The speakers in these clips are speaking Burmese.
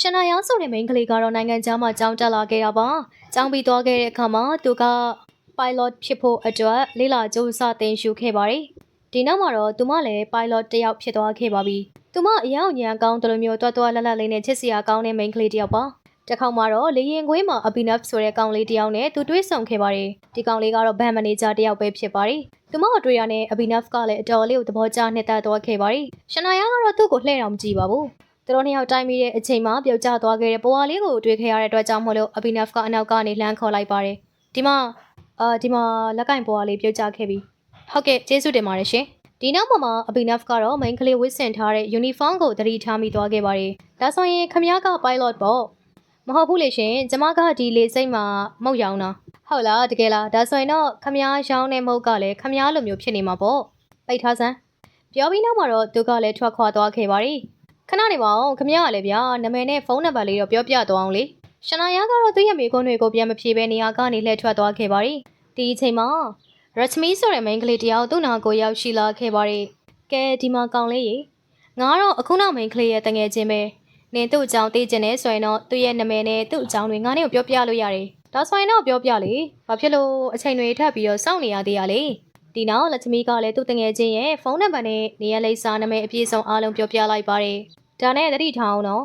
ရှင်နာယောင်ဆိုတဲ့မိန်းကလေးကတော့နိုင်ငံခြားမှာကြောင်းတက်လာခဲ့တာပါကြောင်းပြီးသွားခဲ့တဲ့အခါမှာသူက pilot ဖြစ်ဖို့အတွက်လေးလာကြိုးစားသင်ယူခဲ့ပါတယ်ဒီနောက်မှာတော့သူမလည်း pilot တစ်ယောက်ဖြစ်သွားခဲ့ပါပြီသူမအယောင်ညာကောင်းတယ်လို့မျိုးတွတ်တွတ်လတ်လတ်လေးနဲ့ချစ်စရာကောင်းတဲ့မိန်းကလေးတစ်ယောက်ပါတစ်ခေါက်မှာတော့လေရင်ခွေးမှာအဘီနပ်ဆိုတဲ့ကောင်လေးတစ်ယောက်နဲ့သူတွေ့ဆုံခဲ့ပါတယ်ဒီကောင်လေးကတော့ဘန်မန်နေဂျာတစ်ယောက်ပဲဖြစ်ပါတယ်သူမတို့တွေ့ရတဲ့အဘီနပ်ကလည်းအတော်လေးကိုသဘောကျနှစ်သက်သွားခဲ့ပါတယ်ရှင်နာယာကတော့သူ့ကိုလှည့်တော်မကြည့်ပါဘူး သူတို့နှစ်ယောက်တိုင်မိတဲ့အချိန်မှာပျောက်ကျသွားခဲ့တဲ့ပွားလေးကိုတွေ့ခဲ့ရတဲ့အတွက်ကြောင့်မို့လို့အဘိနက်ကအနောက်ကနေလှမ်းခေါ်လိုက်ပါတယ်ဒီမှာအာဒီမှာလက်ကင်ပွားလေးပျောက်ကျခဲ့ပြီဟုတ်ကဲ့ကျေးဇူးတင်ပါတယ်ရှင်ဒီနောက်မှာအဘိနက်ကတော့ main ကလေးဝတ်ဆင်ထားတဲ့ uniform ကိုတတိထားမိသွားခဲ့ပါတယ်ဒါဆိုရင်ခမရက pilot ပေါ့မဟုတ်ဘူးလေရှင်ကျမကဒီလေစိတ်မှာမုတ်ရောင်တာဟုတ်လားတကယ်လားဒါဆိုရင်တော့ခမရရောင်းတဲ့မုတ်ကလည်းခမရလိုမျိုးဖြစ်နေမှာပေါ့ပိတ်ထားစမ်းပြောပြီးနောက်မှာတော့သူကလည်းထွက်ခွာသွားခဲ့ပါတယ် ခဏနေပါအောင်ခမ ्या ကလည်းဗျာနာမည်နဲ့ဖုန်းနံပါတ်လေးတော့ပြောပြသွားအောင်လေရှင်နာယာကတော့သူ့ရဲ့မိကွန်းတွေကိုပြန်မဖြေဘဲနေရာကနေလှည့်ထွက်သွားခဲ့ပါတယ်ဒီအချိန်မှာရချမီဆိုတဲ့မိန်းကလေးတယောက်သူ့နာကိုရောက်ရှိလာခဲ့ပါတယ်ကဲဒီမှာကောင်းလေးရေငါကတော့အခုနောက်မိန်းကလေးရဲ့တငယ်ချင်းပဲနင်သူ့အကြောင်းသိကျင်နေဆိုရင်တော့သူ့ရဲ့နာမည်နဲ့သူ့အကြောင်းတွေငါနဲ့ကိုပြောပြလို့ရတယ်ဒါဆိုရင်တော့ပြောပြလေဘာဖြစ်လို့အချိန်တွေထပ်ပြီးတော့စောင့်နေရသေးရလဲ ဒီနောက်လက်ချမီကလည်းသူ့တငယ်ချင်းရဲ့ဖုန်းနံပါတ်နဲ့နေရာလိပ်စာနာမည်အပြည့်စုံအားလုံးပြောပြလိုက်ပါတယ်ဒါနဲ့တတိထားအောင်နော်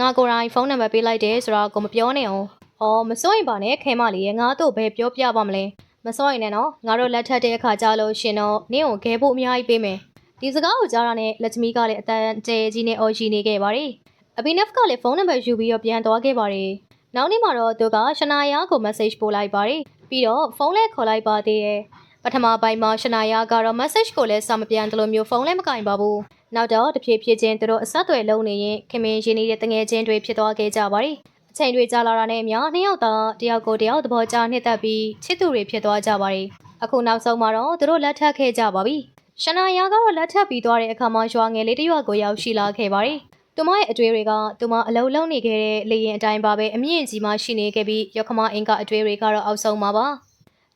ငါကိုယ်တိုင်ဖုန်းနံပါတ်ပေးလိုက်တယ်ဆိုတော့ကိုမပြောနဲ့အောင်။အော်မစိုးရင်ပါနဲ့ခဲမလေးရဲ့ငါတို့ဘယ်ပြောပြပါမလဲ။မစိုးရင်လည်းနော်ငါတို့လက်ထပ်တဲ့အခါကြာလို့ရှင်တော့နင့်ကိုခဲဖို့အများကြီးပေးမယ်။ဒီစကားကိုကြားတာနဲ့လက်ချမီကလည်းအတန်ကျဲကြီးနဲ့အော်ရှိနေခဲ့ပါတယ်။အဘိနက်ဖ်ကလည်းဖုန်းနံပါတ်ယူပြီးတော့ပြန်သွားခဲ့ပါတယ်။နောက်နေ့မှာတော့သူကရှနာယာကို message ပို့လိုက်ပါတယ်။ပြီးတော့ဖုန်းလည်းခေါ်လိုက်ပါသေးတယ်။ပ ထမပိုင်းမှာရှနာယာကတော့ message ကိုလည်းစာမပြန်တယ်လို့မျိုးဖုန်းလည်းမကင်ပါဘူး။နောက်တော့တဖြည်းဖြည်းချင်းသူတို့အဆက်အသွယ်လုံးနေရင်ခင်မင်းရင်းနေတဲ့တငယ်ချင်းတွေဖြစ်သွားခဲ့ကြပါတယ်။အချိန်တွေကြာလာတာနဲ့အမျှနှစ်ယောက်သာတယောက်ကိုတယောက်သဘောကျနှစ်သက်ပြီးချစ်သူတွေဖြစ်သွားကြပါတယ်။အခုနောက်ဆုံးမှာတော့သူတို့လက်ထပ်ခဲ့ကြပါပြီ။ရှနာယာကတော့လက်ထပ်ပြီးသွားတဲ့အခါမှာရွာငယ်လေးတစ်ရွာကိုရောက်ရှိလာခဲ့ပါတယ်။သူမရဲ့အတွေ့တွေကသူမအလုံးလုံးနေခဲ့တဲ့လေရင်အတိုင်းပါပဲအမြင့်ကြီးမှရှိနေခဲ့ပြီးရခမအင်ကအတွေ့တွေကတော့အောက်ဆုံးမှာပါ။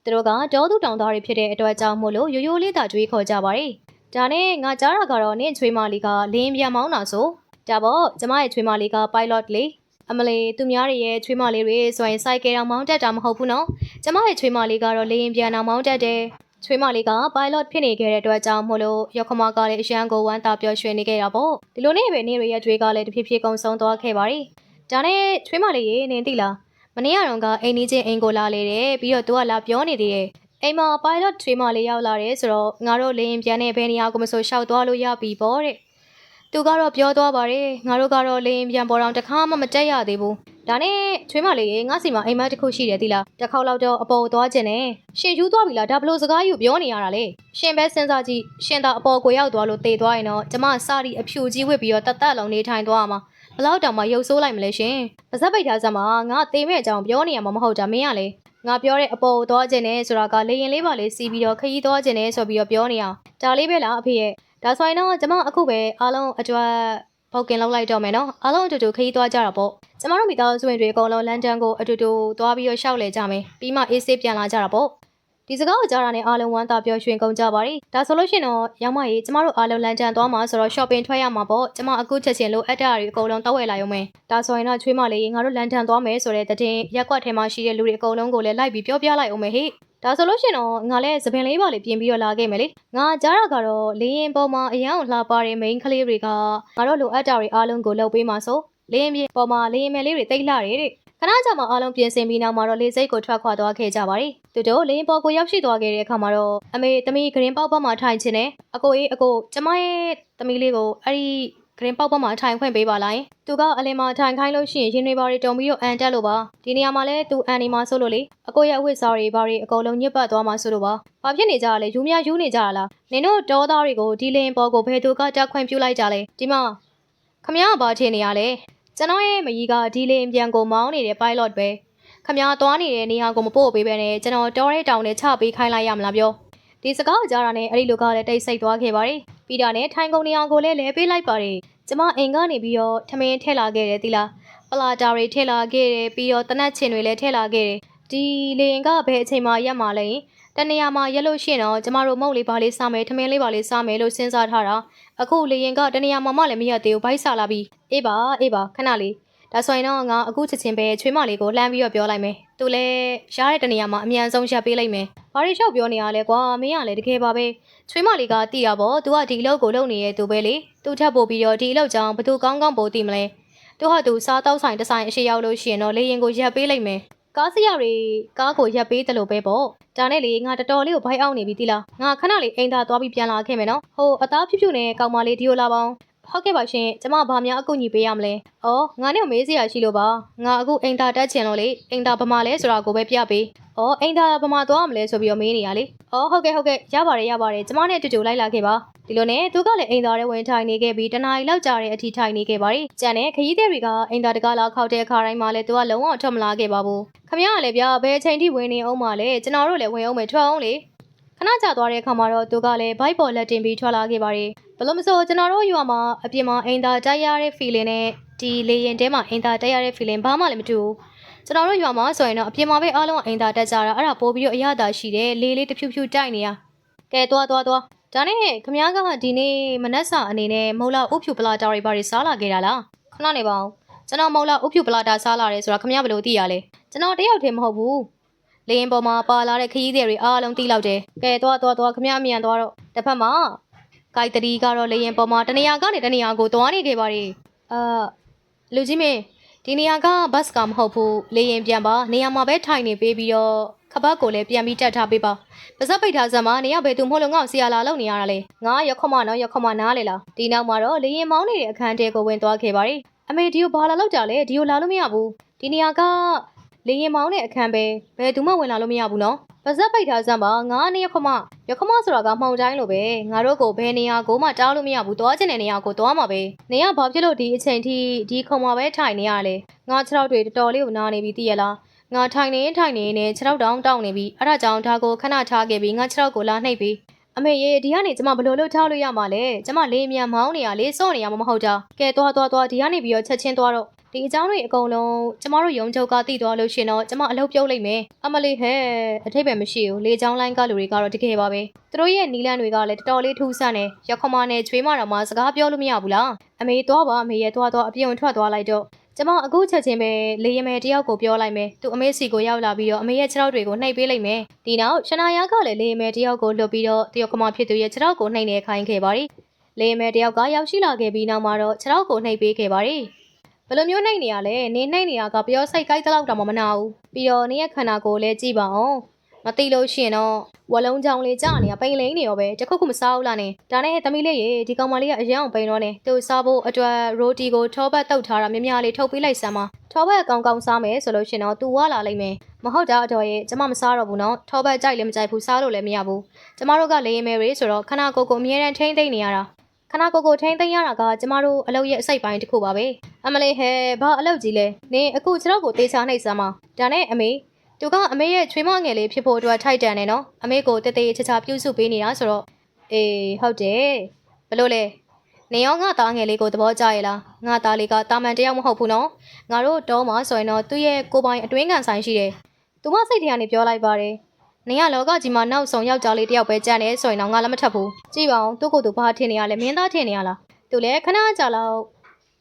သူတို့ကတောသူတောင်သားတွေဖြစ်တဲ့အတွက်ကြောင့်မို့လို့ရိုးရိုးလေးသာကြွေးခေါ်ကြပါတယ်။ဒါနဲ့ငါကြားတာကတော့နင့်ချွေးမလေးကလင်းပြန်မောင်းတာဆို။ဒါပေါ့ကျမရဲ့ချွေးမလေးက pilot လေ။အမလေးသူများတွေရဲ့ချွေးမလေးတွေဆိုရင်စိုက်ကယ်တော့မောင်းတက်တာမဟုတ်ဘူးနော်။ကျမရဲ့ချွေးမလေးကတော့လေရင်ပြန်အောင်မောင်းတက်တယ်။ချွေးမလေးက pilot ဖြစ်နေခဲ့တဲ့အတွက်ကြောင့်မို့လို့ရခမကလည်းအရန်ကိုဝမ်းသာပျော်ရွှင်နေခဲ့တာပေါ့။ဒီလိုနဲ့ပဲနေရရဲ့တွေကလည်းတဖြည်းဖြည်းကုံဆုံးသွားခဲ့ပါတယ်။ဒါနဲ့ချွေးမလေးရေနင်သိလား။ မနေ့ကတော့ကအိမ်ကြီးချင်းအိမ်ကိုလာလေတယ်ပြီးတော့သူကလာပြောနေသေးတယ်။အိမ်မှာ pilot ထွေးမလေးရောက်လာတယ်ဆိုတော့ငါတို့လေရင်ပြန်တဲ့ဘယ်နေရာကိုမဆိုရှောက်သွားလို့ရပြီပေါ့တဲ့။သူကတော့ပြောသွားပါတယ်ငါတို့ကတော့လေရင်ပြန်ပေါ်တော့တခါမှမတက်ရသေးဘူး။ ဒါနဲ့ချွေးမလေးရေငါစီမှာအိမ်မက်တစ်ခုရှိတယ်သီလား။တစ်ခေါက်လောက်တော့အပေါ်သွားခြင်းနဲ့ရှင်ယူသွားပြီလားဒါဘလို့စကားယူပြောနေရတာလေ။ရှင်ပဲစဉ်းစားကြည့်ရှင်သာအပေါ်ကိုရောက်သွားလို့တေသွားရင်တော့ကျမစာရီအဖြူကြီးဝစ်ပြီးတော့တတ်တတ်လုံးနေထိုင်သွားမှာ။ဘလောက်တောင်မှရုပ်ဆိုးလိုက်မလဲရှင်။ပါဇက်ပိတ်ထားစမ်းမှာငါတေမဲ့အကြောင်းပြောနေရမှာမဟုတ်တာမင်းကလေ။ငါပြောတဲ့အပေါ်သွားခြင်းနဲ့ဆိုတာကလေရင်လေးပါလေးစီးပြီးတော့ခရီးသွားခြင်းနဲ့ဆိုပြီးတော့ပြောနေအောင်ဒါလေးပဲလားအဖေရဲ့ဒါဆိုရင်တော့ကျမအခုပဲအားလုံးအတွက် ပုတ်ကင်လောက်လိုက်တော့မယ်နော်အားလုံးအတူတူခရီးသွားကြတာပေါ့ကျမတို့မိသားစုဝင်တွေအကုန်လုံးလန်ဒန်ကိုအတူတူသွားပြီးတော့ရှောက်လေကြမယ်ပြီးမှအေးဆေးပြန်လာကြတာပေါ့ဒီစကားကိုကြားတာနဲ့အားလုံးဝမ်းသာပျော်ရွှင်ကုန်ကြပါရီဒါဆိုလို့ရှိရင်တော့ရောက်မကြီးကျမတို့အားလုံးလန်ဒန်သွားမှာဆိုတော့ shopping ထွက်ရမှာပေါ့ကျမအခုချက်ချင်းလိုအပ်တာတွေအကုန်လုံးတောက်ဝယ်လာရုံပဲဒါဆိုရင်တော့ချွေးမလေးငါတို့လန်ဒန်သွားမယ်ဆိုတဲ့တဲ့တင်ရက်ကွက်ထဲမှာရှိတဲ့လူတွေအကုန်လုံးကိုလည်းလိုက်ပြီးပြောပြလိုက်အောင်မယ်ဟေ့ ဒါဆိုလို့ရှိရင်တော့ငါလည်းသပင်လေးပါလေးပြင်ပြီးတော့လာခဲ့မယ်လေငါကြားတာကတော့လေရင်ပေါ်မှာအရန်ကိုလှပတဲ့ main ကလေးတွေကငါတို့လိုအပ်တာတွေအားလုံးကိုလုပ်ပေးမှာဆိုလေရင်ပြင်ပေါ်မှာလေရင်မယ်လေးတွေတိတ်လှတယ်တဲ့ခဏကြာမှအားလုံးပြင်ဆင်ပြီးနောက်မှာတော့လေစိတ်ကိုထွက်ခွာသွားခဲ့ကြပါတယ်သူတို့လေရင်ပေါ်ကိုရောက်ရှိသွားခဲ့တဲ့အခါမှာတော့အမေသမီးဂရင်ပေါက်ပတ်မှာထိုင်ခြင်းနဲ့အကိုအေးအကိုကျမရဲ့သမီးလေးကိုအဲ့ဒီ ဂရင်ပေါက်ပတ်မှာထိုင်ခွင့်ပေးပါလိုက်သူကအလင်မှာထိုင်ခိုင်းလို့ရှိရင်ရင်တွေဘာတွေတုံပြီးတော့အန်တက်လို့ပါဒီနေရာမှာလဲသူအန်နေမှာဆိုလို့လေအကိုရဲ့အဝတ်စားတွေဘာတွေအကုန်လုံးညစ်ပတ်သွားမှာဆိုလို့ပါဘာဖြစ်နေကြရလဲယူမြယူနေကြရလားနင်တို့ဒေါသားတွေကိုဒီလင်ပေါ်ကိုဘယ်သူကတက်ခွင့်ပြုလိုက်ကြလဲဒီမှာခမရဘာထင်နေရလဲကျွန်တော်ရဲ့မကြီးကဒီလင်ပြန်ကိုမောင်းနေတဲ့ pilot ပဲခမရသွားနေတဲ့နေရာကိုမပို့ပေးဘဲနဲ့ကျွန်တော်တောရဲတောင်နဲ့ချပေးခိုင်းလိုက်ရမလားပြောဒီစကားကြားတာနဲ့အဲ့ဒီလူကလည်းတိတ်ဆိတ်သွားခဲ့ပါတယ်ပြီးတာနဲ့ထိုင်ကုန်နေအောင်ကိုလည်းလဲပေးလိုက်ပါတယ်ကျမအိမ်ကနေပြီးတော့ထမင်းထည့်လာခဲ့တယ်သီလားပလာတာတွေထည့်လာခဲ့တယ်ပြီးတော့တနတ်ချင်တွေလည်းထည့်လာခဲ့တယ်ဒီလေရင်ကဘယ်အချိန်မှရက်မှလဲတနေရာမှာရက်လို့ရှိရင်တော့ကျမတို့မုတ်လေးပါလေးစားမယ်ထမင်းလေးပါလေးစားမယ်လို့စဉ်းစားထားတာအခုလေရင်ကတနေရာမှာမှလည်းမရက်သေးဘူးဘိုက်စားလာပြီးအေးပါအေးပါခဏလေး ဒါဆိုရင်တော့ငါအခုချက်ချင်းပဲချွေးမလေးကိုလှမ်းပြီးတော့ပြောလိုက်မယ်သူလည်းရှားတဲ့တနေရာမှာအမြန်ဆုံးရပ်ပေးလိုက်မယ်ဘာလို့လျှောက်ပြောနေရလဲကွာမင်းကလည်းတကယ်ပါပဲချွေးမလေးကတိရပေါ့သူကဒီအလုပ်ကိုလုပ်နေရဲ့သူပဲလေသူထပ်ပို့ပြီးတော့ဒီအလုပ်ကြောင့်ဘသူကောင်းကောင်းပို့သိမလဲသူဟာသူစားတောက်ဆိုင်တစ်ဆိုင်အရှိရောက်လို့ရှိရင်တော့လေရင်ကိုရပ်ပေးလိုက်မယ်ကားစရာတွေကားကိုရပ်ပေးတယ်လို့ပဲပေါ့ဒါနဲ့လေငါတော်တော်လေးကိုဘိုက်အောင်နေပြီတိလားငါခဏလေးအိမ်သာသွားပြီးပြန်လာခဲ့မယ်နော်ဟိုအသားဖြူဖြူနဲ့ကောင်မလေးဒီကိုလာပါအောင် ဟုတ်ကဲ့ပါရှင်ကျမဘာများအကူအညီပေးရမလဲ။အော်ငါနဲ့မေးစရာရှိလို့ပါ။ငါအခုအိမ်သာတက်ချင်လို့လေအိမ်သာဗမာလဲဆိုတာကိုပဲပြပေး။အော်အိမ်သာဗမာသွားမလဲဆိုပြီးတော့မေးနေရလေ။အော်ဟုတ်ကဲ့ဟုတ်ကဲ့ရပါတယ်ရပါတယ်ကျမနဲ့အတူတူလိုက်လာခဲ့ပါ။ဒီလိုနဲ့သူကလည်းအိမ်သာထဲဝင်ထိုင်နေခဲ့ပြီးတနားရီလောက်ကြာတဲ့အထိထိုင်နေခဲ့ပါရီ။ကြံတဲ့ခရီးသည်တွေကအိမ်သာတကားလာခောက်တဲ့အခါတိုင်းမှာလဲသူကလုံးဝထွက်မလာခဲ့ပါဘူး။ခမရကလည်းဗျာဘယ်အချိန်ထိဝင်နေအောင်မလဲကျွန်တော်တို့လည်းဝင်အောင်မယ်ထွက်အောင်လေ။ ခဏကြာသွားတဲ့အခါမှာတော့သူကလည်းဘိုက်ပေါ်လက်တင်ပြီးထွက်လာခဲ့ပါရီ။ဘလို့မဆိုကျွန်တော်တို့ရွာမှာအပြင်မှာအိမ်သာတိုက်ရတဲ့ feeling နဲ့ဒီလေရင်ထဲမှာအိမ်သာတိုက်ရတဲ့ feeling ဘာမှလည်းမတူဘူး။ကျွန်တော်တို့ရွာမှာဆိုရင်တော့အပြင်မှာပဲအားလုံးအိမ်သာတက်ကြတာအဲ့ဒါပို့ပြီးတော့အရသာရှိတယ်လေလေးတစ်ဖြူဖြူတိုက်နေရ။ကဲသွားသွားသွားဒါနဲ့ခမ ्या ကဒီနေ့မနက်စာအနေနဲ့မုတ်လာဥဖြူပလာတာတွေဘာတွေစားလာခဲ့တာလားခဏနေပါဦးကျွန်တော်မုတ်လာဥဖြူပလာတာစားလာတယ်ဆိုတာခမ ्या ဘယ်လိုသိရလဲကျွန်တော်တယောက်တည်းမဟုတ်ဘူး လေရင်ပေါ်မှာပါလာတဲ့ခရီးသည်တွေအားလုံးသိလောက်တယ်ကဲသွားသွားသွားခမ ्या မြန်သွားတော့တစ်ဖက်မှာဂိုက်တရီကတော့လေရင်ပေါ်မှာတနေရာကနေတနေရာကိုသွားနေခဲ့ပါရီအာလူကြီးမင်းဒီနေရာကဘတ်စကမဟုတ်ဘူးလေရင်ပြန်ပါနေရာမှာပဲထိုင်နေပေးပြီးတော့ခပတ်ကိုလည်းပြန်ပြီးတက်ထားပေးပါပါဇက်ပိတ်ထားစမ်းမှာနေရဘယ်သူမဟုတ်လို့ငါ့ကိုဆီယာလာလောက်နေရတာလေငါရခမနော်ရခမနားလေလားဒီနောက်မှာတော့လေရင်မောင်းနေတဲ့အခန်းတဲကိုဝင်သွားခဲ့ပါရီအမေဒီကိုဘာလာလောက်ကြလဲဒီကိုလာလို့မရဘူးဒီနေရာက လေရင်မောင်းတဲ့အခန်းပဲဘယ်သူမှဝင်လာလို့မရဘူးနော်ပါဇက်ပိတ်ထားစမ်းပါငါနေရခမရခမဆိုတာကမှောင်တိုင်းလိုပဲငါတို့ကိုဘယ်နေရာကိုမှတားလို့မရဘူးသွားချင်တဲ့နေရာကိုသွားမှာပဲနေရဘာဖြစ်လို့ဒီအချိန်ထိဒီခုံမှာပဲထိုင်နေရလဲငါခြေထောက်တွေတော်တော်လေးကိုနားနေပြီသိရလားငါထိုင်နေထိုင်နေနဲ့ခြေထောက်တောင်တောင်းနေပြီအဲ့ဒါကြောင့်ဒါကိုခဏထားခဲ့ပြီးငါခြေထောက်ကိုလာနှိပ်ပြီးအမေရေဒီကနေကျမဘယ်လိုလုပ်ထားလို့ရမှာလဲကျမလေးမြန်မောင်းနေရလေးစော့နေရမှာမဟုတ်တာကဲသွားသွားသွားဒီကနေပြီးတော့ချက်ချင်းသွားတော့ ဒီအကြောင်းတွေအကုန်လုံးကျမတို့ရုံချုပ်ကသိသွားလို့ရှင်တော့ကျမအလုပ်ပြုတ်လိုက်မယ်အမလေးဟဲ့အထိပ္ပယ်မရှိဘူးလေချောင်းလိုင်းကလူတွေကတော့တကယ်ပါပဲသူတို့ရဲ့နီလန်းတွေကလည်းတော်တော်လေးထူးဆန်းတယ်ရခမနဲ့ချွေးမတော်မှာစကားပြောလို့မရဘူးလားအမေသွားပါအမေရဲ့သွားသွားအပြုံထွက်သွားလိုက်တော့ကျမအခုချက်ချင်းပဲလေရမယ်တယောက်ကိုပြောလိုက်မယ်သူအမေစီကိုရောက်လာပြီးတော့အမေရဲ့ခြေထောက်တွေကိုနှိပ်ပေးလိုက်မယ်ဒီနောက်ရှနာယာကလည်းလေရမယ်တယောက်ကိုလွတ်ပြီးတော့တယောက်ကမှဖြစ်သူရဲ့ခြေထောက်ကိုနှိပ်နေခိုင်းခဲ့ပါရီလေရမယ်တယောက်ကရောက်ရှိလာခဲ့ပြီးနောက်မှာတော့ခြေထောက်ကိုနှိပ်ပေးခဲ့ပါရီ ဘယ်လိုမျိုးနှိပ်နေရလဲနေနှိပ်နေရကပြောစိတ်ကိုက်တဲ့လောက်တောင်မနာဘူးပြီးတော့နေရဲ့ခန္ဓာကိုယ်လည်းကြည့်ပါအောင်မသိလို့ရှိရင်တော့ဝလုံးချောင်းလေးကြာနေရပိန်လိန်နေရောပဲတခုခုမစားဘူးလားနေဒါနဲ့သမီးလေးရေဒီကောင်မလေးကအရန်အောင်ပိန်တော့နေသူစားဖို့အတွက်ရိုတီကိုထောပတ်တုတ်ထားတာမြမြလေးထုတ်ပေးလိုက်စမ်းပါထောပတ်ကောင်းကောင်းစားမယ်ဆိုလို့ရှိရင်တော့သူဝလာလိမ့်မယ်မဟုတ်တာအတော်ရဲ့ကျမမစားတော့ဘူးနော်ထောပတ်ကြိုက်လည်းမကြိုက်ဘူးစားလို့လည်းမရဘူးကျမတို့ကလေရင်မယ်ရေဆိုတော့ခဏကိုကိုအမြဲတမ်းထိမ့်သိမ့်နေရတာ ခဏကိုကိုထိမ့်သိမ့်ရတာကကျမတို့အလုပ်ရဲ့အစိတ်ပိုင်းတစ်ခုပါပဲအမလေးဟဲဘာအလုပ်ကြီးလဲနင်အခုကျွန်တော်ကိုတေချာနှိပ်စမ်းပါဒါနဲ့အမေသူကအမေရဲ့ချွေးမငယ်လေးဖြစ်ဖို့အတွက်ထိုက်တန်တယ်နော်အမေကိုတသေးချာချာပြုစုပေးနေတာဆိုတော့အေးဟုတ်တယ်ဘလို့လဲနေရောငါသားငယ်လေးကိုသဘောကျရဲ့လားငါသားလေးကတာမန်တယောက်မဟုတ်ဘူးနော်ငါတို့တော့မှဆိုရင်တော့သူ့ရဲ့ကိုယ်ပိုင်အတွင်းခံဆိုင်ရှိတယ်သူမစိတ်ထဲကနေပြောလိုက်ပါတယ် နေရလောကကြီးမှာနောက်ဆုံးယောက်ျားလေးတယောက်ပဲကြံတယ်ဆိုရင်တော့ငါလည်းမထပ်ဘူးကြည့်ပါဦးသူ့ကိုယ်သူဘာထင်နေရလဲမင်းသားထင်နေရလားသူလည်းခဏကြာလောက်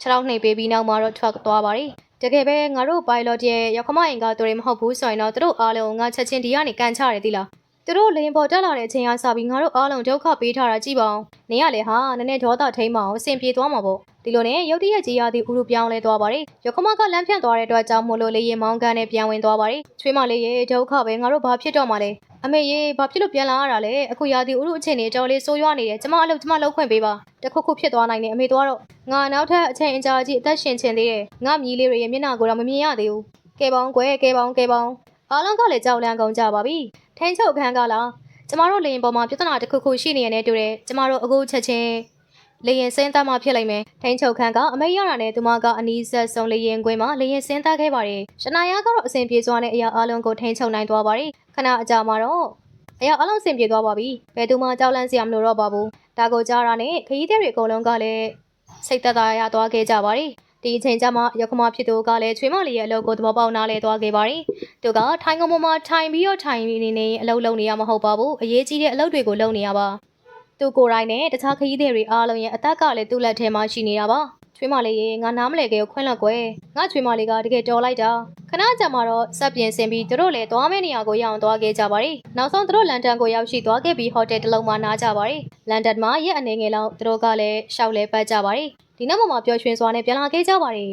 ခြေထောက်နှိပ်ပေးပြီးနောက်မှာတော့ထွက်သွားပါရီတကယ်ပဲငါတို့ pilot ရဲ့ရောက်ခမအင်ကသူတွေမဟုတ်ဘူးဆိုရင်တော့သူတို့အားလုံးငါချက်ချင်းဒီကနေကန်ချရတယ်သီလားသူတို့လင်းပေါ်တက်လာတဲ့အချိန်ကစပြီးငါတို့အားလုံးဒုက္ခပေးထားတာကြည့်ပါဦးနေရလေဟာနည်းနည်းဒေါသထိမ်းမအောင်အဆင်ပြေသွားမှာပေါ့ ဒီလိုနဲ့ရုတ်တရက်ကြီးရသည့်ဥရုပြောင်းလဲသွားပါတယ်ရောက်ခမကလမ်းဖြန့်သွားတဲ့အတွက်ကြောင့်မို့လို့လေရင်မောင်းကန်နဲ့ပြန်ဝင်သွားပါတယ်ချွေးမလေးရေဒုက္ခပဲငါတို့ဘာဖြစ်တော့မှလဲအမေရေဘာဖြစ်လို့ပြန်လာရတာလဲအခုရာသီဥရုအချိန်နေတော်လေးဆိုးရွားနေတယ်ကျမအလုပ်ကျမလုပ်ခွင့်ပေးပါတခုခုဖြစ်သွားနိုင်တယ်အမေသွားတော့ငါနောက်ထပ်အချိန်အကြာကြီးအသက်ရှင်ချင်သေးတယ်ငါမြည်လေးတွေရဲ့မျက်နှာကိုတော့မမြင်ရသေးဘူးကဲပေါင်းကွယ်ကဲပေါင်းကဲပေါင်းအားလုံးကလည်းကြောက်လန့်ကုန်ကြပါပြီထိန်ချုပ်ခန်းကလားကျမတို့လေရင်ပေါ်မှာပြဿနာတစ်ခုခုရှိနေရတဲ့တူတယ်ကျမတို့အခုချက်ချင်း လေရင်စင်းသားမှဖြစ်လိမ့်မယ်ထိန်ချုပ်ခန်းကအမေရတာနဲ့သူမကအနီးဆက်ဆုံးလေရင်ကွင်းမှာလေရင်စင်းသားခဲ့ပါတယ်ရှနာယာကတော့အစဉ်ပြေစွာနဲ့အရာအလုံးကိုထိန်ချုပ်နိုင်သွားပါတယ်ခဏအကြာမှာတော့အရာအလုံးစင်ပြေသွားပါပြီဘယ်သူမှကြောက်လန့်စရာမလိုတော့ပါဘူးဒါကိုကြားတာနဲ့ခရီးသည်တွေအကုန်လုံးကလည်းစိတ်သက်သာရသွားခဲ့ကြပါတယ်ဒီအချိန်ကျမှရခမဖြစ်သူကလည်းချွေးမလေးရဲ့အလုပ်ကိုသဘောပေါက်နားလဲသွားခဲ့ပါတယ်သူကထိုင်ကုန်ပေါ်မှာထိုင်ပြီးတော့ထိုင်နေနေအလုပ်လုပ်နေရမှာမဟုတ်ပါဘူးအရေးကြီးတဲ့အလုပ်တွေကိုလုပ်နေရပါ သူကိုယ်တိုင်နဲ့တခြားခရီးသည်တွေအားလုံးရဲ့အသက်ကလည်းသူ့လက်ထဲမှာရှိနေတာပါချချွေးမလေးရေငါနားမလဲကေကိုခွင့်လွှတ်ကွယ်ငါချွေးမလေးကတကယ်တော်လိုက်တာခဏကြာမှတော့စက်ပြင်ဆင်ပြီးသူတို့လည်းသွားမယ့်နေရာကိုရအောင်သွားခဲ့ကြပါတယ်နောက်ဆုံးသူတို့လန်ဒန်ကိုရောက်ရှိသွားခဲ့ပြီးဟိုတယ်တစ်လုံးမှာနားကြပါတယ်လန်ဒန်မှာရက်အနေငယ်လောက်သူတို့ကလည်းရှောက်လဲပတ်ကြပါတယ်ဒီနောက်မှမှပျော်ရွှင်စွာနဲ့ပြန်လာခဲ့ကြပါတယ်